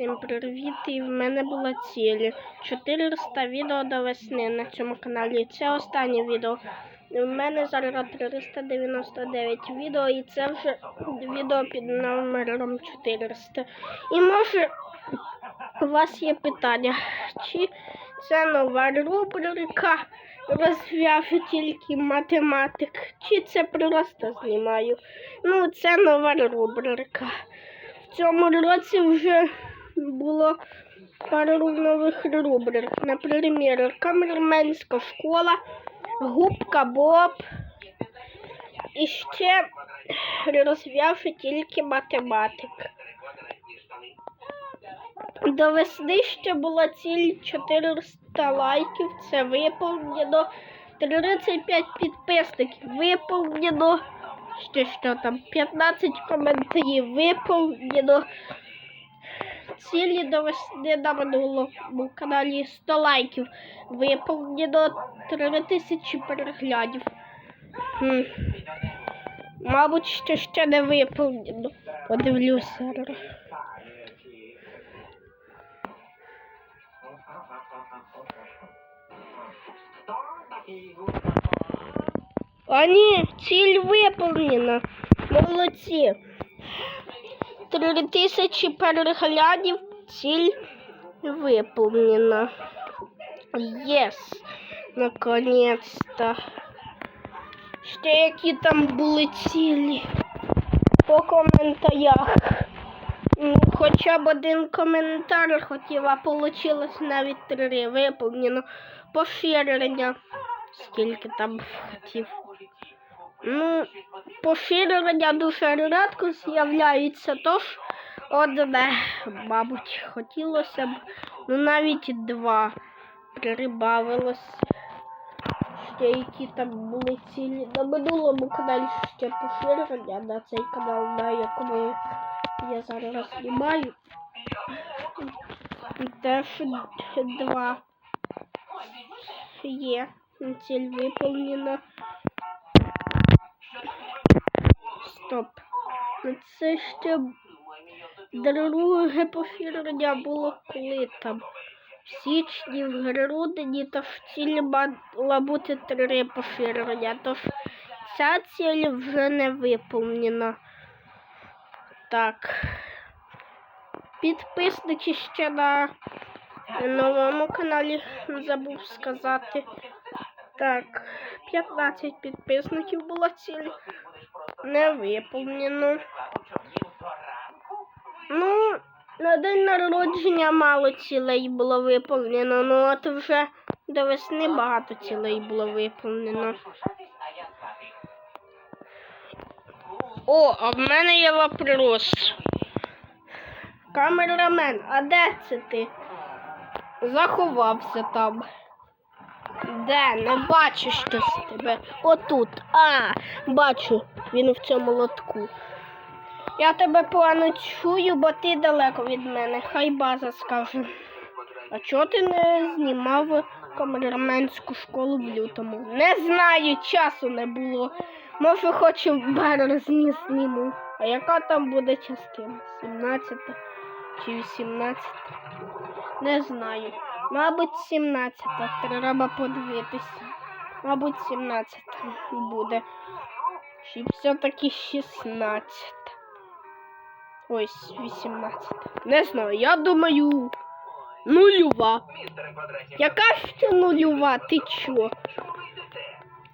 Всім привіт! І в мене була ціль 400 відео до весни на цьому каналі. Це останнє відео. У мене зараз 399 відео, і це вже відео під номером 400. І може у вас є питання, чи це нова рубрика розв'яжу тільки математик, чи це просто знімаю. Ну, це нова рубрика. В цьому році вже було пару нових рубрик. Наприклад, камерменська школа, губка Боб. І ще розв'яжу тільки математик. До весни ще була ціль 400 лайків. Це виповнено. 35 підписників виповнено. Ще що там? 15 коментарів виповнено. Цілі до весни на минулому каналі 100 лайків. Виповнено 3000 переглядів. Хм. Мабуть, ще ще не виповнено. Подивлюся. А ні, ціль виповнена. Молодці. Три тисячі переглядів, ціль виповнена. Єс. Наконець-то. Ще які там були цілі по коментарях. Ну, хоча б один коментар хотів, а вийшло навіть три виповнено. Поширення. Скільки там хотів. Ну, поширення дуже рідко з'являється, тож одне, мабуть, хотілося б, ну навіть два прибавилось. Ще які там були цілі. На минулому каналі ще поширення на цей канал, на якому я зараз знімаю. Теж два є. Ціль виповнена. Стоп. Ну, Це ще друге поширення було коли там. В січні, в грудні, тож ціль мала бути три поширення. Тож ця ціль вже не виповнена. Так. Підписники ще на новому каналі забув сказати. Так, 15 підписників була ціль. Не виповнено. Ну, на день народження мало цілей було виповнено, ну от вже до весни багато цілей було виповнено. О, а в мене є вопрос. Камерамен, а де це ти? Заховався там. Де? Не бачу щось тебе. Отут. А, бачу, він в цьому лотку. Я тебе погано чую, бо ти далеко від мене. Хай база скаже. А чого ти не знімав камераменську школу в лютому? Не знаю, часу не було. Може, хоч в березні зніму. А яка там буде частина? 17 чи 18? Не знаю. Мабуть, 17 треба подивитися. Мабуть, 17 буде. Чи все-таки 16. Ось 18. Не знаю, я думаю. Нульова. Яка ще нульова? Ти чо?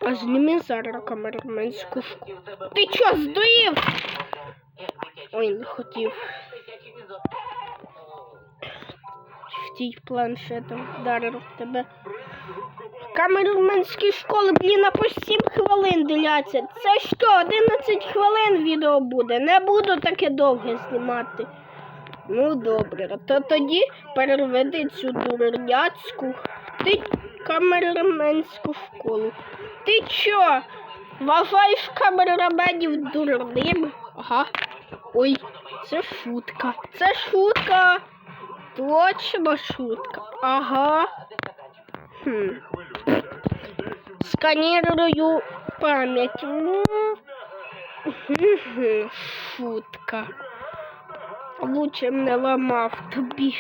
А зніми зараз камераменську школу. Ти чо, здурів? Ой, не хотів. Стій планшетом вдарив тебе. Камераменські школи, блін, а по 7 хвилин диляться. Це що, 11 хвилин відео буде. Не буду таке довге знімати. Ну добре, то тоді переведи цю дурняцьку ти камераменську школу. Ти чо? Вважаєш камераменів дурним? Ага. Ой, це шутка. Це шутка. Точно шутка. Ага. Хм. Сканирую память. Шутка. лучше мне не ламав тобі.